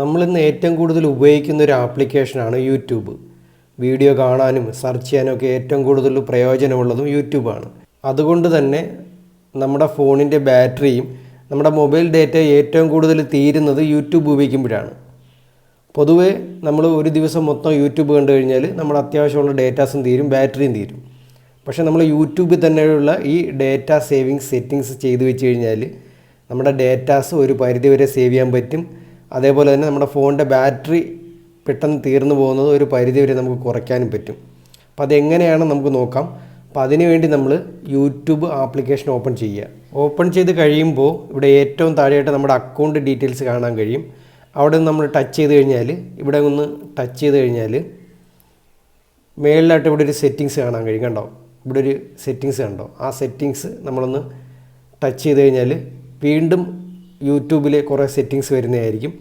നമ്മളിന്ന് ഏറ്റവും കൂടുതൽ ഉപയോഗിക്കുന്ന ഒരു ആപ്ലിക്കേഷനാണ് യൂട്യൂബ്. വീഡിയോ കാണാനും സെർച്ച് ചെയ്യാനും ഒക്കെ ഏറ്റവും കൂടുതൽ പ്രയോജനമുള്ളതും യൂട്യൂബാണ്. അതുകൊണ്ട് തന്നെ നമ്മുടെ ഫോണിന്റെ ബാറ്ററിയും നമ്മുടെ മൊബൈൽ ഡേറ്റ ഏറ്റവും കൂടുതൽ തീരുന്നത് യൂട്യൂബ് ഉപയോഗിക്കുമ്പോഴാണ്. പൊതുവേ നമ്മൾ ഒരു ദിവസം മൊത്തം യൂട്യൂബ് കണ്ടു കഴിഞ്ഞാൽ നമ്മൾ അത്യാവശ്യമുള്ള ഡേറ്റാസും തീരും ബാറ്ററിയും തീരും. പക്ഷേ നമ്മൾ യൂട്യൂബിൽ തന്നെയുള്ള ഈ ഡേറ്റ സേവിങ് സെറ്റിങ്സ് ചെയ്തു വെച്ച് കഴിഞ്ഞാൽ നമ്മുടെ ഡേറ്റാസ് ഒരു പരിധിവരെ സേവ് ചെയ്യാൻ പറ്റും. അതേപോലെ തന്നെ നമ്മുടെ ഫോണിന്റെ ബാറ്ററി പെട്ടെന്ന് തീർന്നു പോകുന്നത് ഒരു പരിധി വരെ നമുക്ക് കുറയ്ക്കാനും പറ്റും. അപ്പോൾ അതെങ്ങനെയാണ് നമുക്ക് നോക്കാം. അപ്പോൾ അതിനുവേണ്ടി നമ്മൾ യൂട്യൂബ് ആപ്ലിക്കേഷൻ ഓപ്പൺ ചെയ്യുക. ഓപ്പൺ ചെയ്ത് കഴിയുമ്പോൾ ഇവിടെ ഏറ്റവും താഴെയായിട്ട് നമ്മുടെ അക്കൗണ്ട് ഡീറ്റെയിൽസ് കാണാൻ കഴിയും. അവിടെ നമ്മൾ ടച്ച് ചെയ്ത് കഴിഞ്ഞാൽ ഇവിടെ ഒന്ന് ടച്ച് ചെയ്ത് കഴിഞ്ഞാൽ മേളിലായിട്ട് ഇവിടെ ഒരു സെറ്റിങ്സ് കാണാൻ കഴിയും. കണ്ടോ? ഇവിടെ ഒരു സെറ്റിങ്സ് കണ്ടോ? ആ സെറ്റിങ്സ് നമ്മളൊന്ന് ടച്ച് ചെയ്ത് കഴിഞ്ഞാൽ വീണ്ടും യൂട്യൂബിൽ കുറേ സെറ്റിങ്സ് വരുന്നതായിരിക്കും.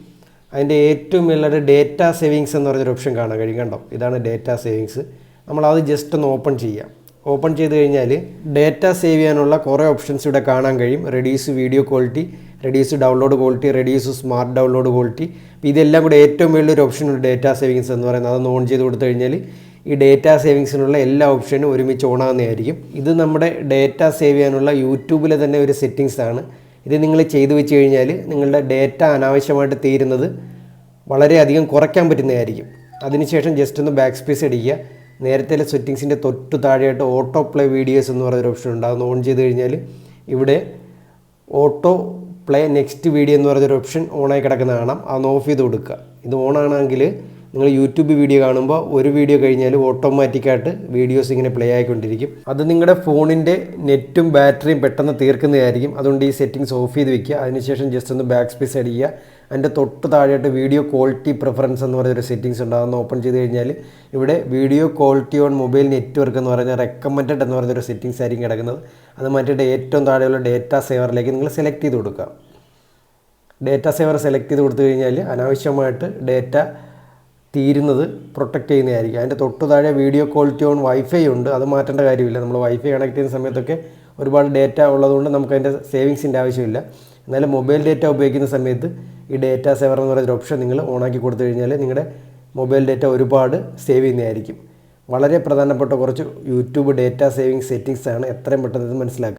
അതിന്റെ ഏറ്റവും മേളിലായിട്ട് ഡേറ്റ സേവിങ്സ് എന്ന് പറഞ്ഞൊരു ഓപ്ഷൻ കാണാൻ കഴിയും കണ്ടോ? ഇതാണ് ഡേറ്റ സേവിങ്സ് നമ്മളത് ജസ്റ്റ് ഒന്ന് ഓപ്പൺ ചെയ്യാം. ഓപ്പൺ ചെയ്ത് കഴിഞ്ഞാൽ ഡേറ്റ സേവ് ചെയ്യാനുള്ള കുറേ ഓപ്ഷൻസ് ഇവിടെ കാണാൻ കഴിയും. Reduce video quality reduce download quality reduce smart download quality ഇതെല്ലാം കൂടെ ഏറ്റവും വലിയൊരു ഓപ്ഷൻ ഉണ്ട് ഡേറ്റ സേവിങ്സ് എന്ന് പറയുന്നത്. അതൊന്ന് ഓൺ ചെയ്ത് കൊടുത്തു കഴിഞ്ഞാൽ ഈ ഡേറ്റ സേവിങ്സിനുള്ള എല്ലാ ഓപ്ഷനും ഒരുമിച്ച് ഓണാകുന്നതായിരിക്കും ഇത് നമ്മുടെ ഡേറ്റ സേവ് ചെയ്യാനുള്ള യൂട്യൂബിലെ തന്നെ ഒരു സെറ്റിങ്സ് ആണ്. ഇത് നിങ്ങൾ ചെയ്തു വെച്ച് കഴിഞ്ഞാൽ നിങ്ങളുടെ ഡേറ്റ അനാവശ്യമായിട്ട് തീരുന്നത് വളരെയധികം കുറയ്ക്കാൻ പറ്റുന്നതായിരിക്കും. അതിനുശേഷം ജസ്റ്റ് ഒന്ന് ബാക്ക് സ്പേസ് അടിക്കുക നേരത്തെ സെറ്റിങ്സിന്റെ തൊട്ട് താഴെയായിട്ട് ഓട്ടോ പ്ലേ വീഡിയോസ് എന്ന് പറയുന്ന ഓപ്ഷൻ ഉണ്ട്. അതൊന്ന് ഓൺ ചെയ്ത് കഴിഞ്ഞാൽ ഇവിടെ ഓട്ടോ പ്ലേ നെക്സ്റ്റ് വീഡിയോ എന്ന് പറയുന്നൊരു ഓപ്ഷൻ ഓണായി കിടക്കുന്ന കാണാം. അതൊന്ന് ഓഫ് ചെയ്ത് കൊടുക്കുക. ഇത് ഓണാണെങ്കിൽ നിങ്ങൾ യൂട്യൂബ് വീഡിയോ കാണുമ്പോൾ ഒരു വീഡിയോ കഴിഞ്ഞാൽ ഓട്ടോമാറ്റിക്കായിട്ട് വീഡിയോസ് ഇങ്ങനെ പ്ലേ ആയിക്കൊണ്ടിരിക്കും. അത് നിങ്ങളുടെ ഫോണിന്റെ നെറ്റും ബാറ്ററിയും പെട്ടെന്ന് തീർക്കുന്നതായിരിക്കും. അതുകൊണ്ട് ഈ സെറ്റിങ്സ് ഓഫ് ചെയ്ത് വെക്കുക. അതിനുശേഷം ജസ്റ്റ് ഒന്ന് ബാക്ക് സ്പേസ് അടിക്കുക അതിന്റെ തൊട്ട് താഴെയായിട്ട് വീഡിയോ ക്വാളിറ്റി പ്രിഫറൻസ് എന്ന് പറയുന്ന ഒരു സെറ്റിങ്സ് ഉണ്ട്. അതൊന്ന് ഓപ്പൺ ചെയ്ത് കഴിഞ്ഞാൽ ഇവിടെ video quality on mobile network എന്ന് പറയുന്ന റെക്കമെൻഡഡ് എന്ന് പറയുന്ന ഒരു സെറ്റിങ്സ് ആയിരിക്കും കിടക്കുന്നത്. അത് മാറ്റിയിട്ട് ഏറ്റവും താഴെയുള്ള ഡേറ്റ സേവറിലേക്ക് നിങ്ങൾ സെലക്ട് ചെയ്ത് കൊടുക്കുക. ഡേറ്റ സേവർ സെലക്ട് ചെയ്ത് കൊടുത്തു കഴിഞ്ഞാൽ അനാവശ്യമായിട്ട് ഡേറ്റ തീരുന്നത് പ്രൊട്ടക്റ്റ് ചെയ്യുന്നതായിരിക്കും. അതിന്റെ തൊട്ട് താഴെ വീഡിയോ ക്വാളിറ്റി ഓൺ വൈഫൈ ഉണ്ട്. അത് മാറ്റേണ്ട കാര്യമില്ല. നമ്മൾ വൈഫൈ കണക്ട് ചെയ്യുന്ന സമയത്തൊക്കെ ഒരുപാട് ഡേറ്റ ഉള്ളതുകൊണ്ട് നമുക്ക് അതിന്റെ സേവിങ്സിന്റെ ആവശ്യമില്ല. എന്നാലും മൊബൈൽ ഡേറ്റ ഉപയോഗിക്കുന്ന സമയത്ത് ഈ ഡേറ്റ സേവർ എന്ന് പറയുന്ന ഓപ്ഷൻ നിങ്ങൾ ഓണാക്കി കൊടുത്തു കഴിഞ്ഞാൽ നിങ്ങളുടെ മൊബൈൽ ഡേറ്റ ഒരുപാട് സേവ് ചെയ്യുന്നതായിരിക്കും. വളരെ പ്രധാനപ്പെട്ട കുറച്ച് യൂട്യൂബ് ഡേറ്റ സേവിങ് സെറ്റിങ്സ് ആണ്. എത്രയും പെട്ടെന്ന് ഇത് മനസ്സിലാക്കുക.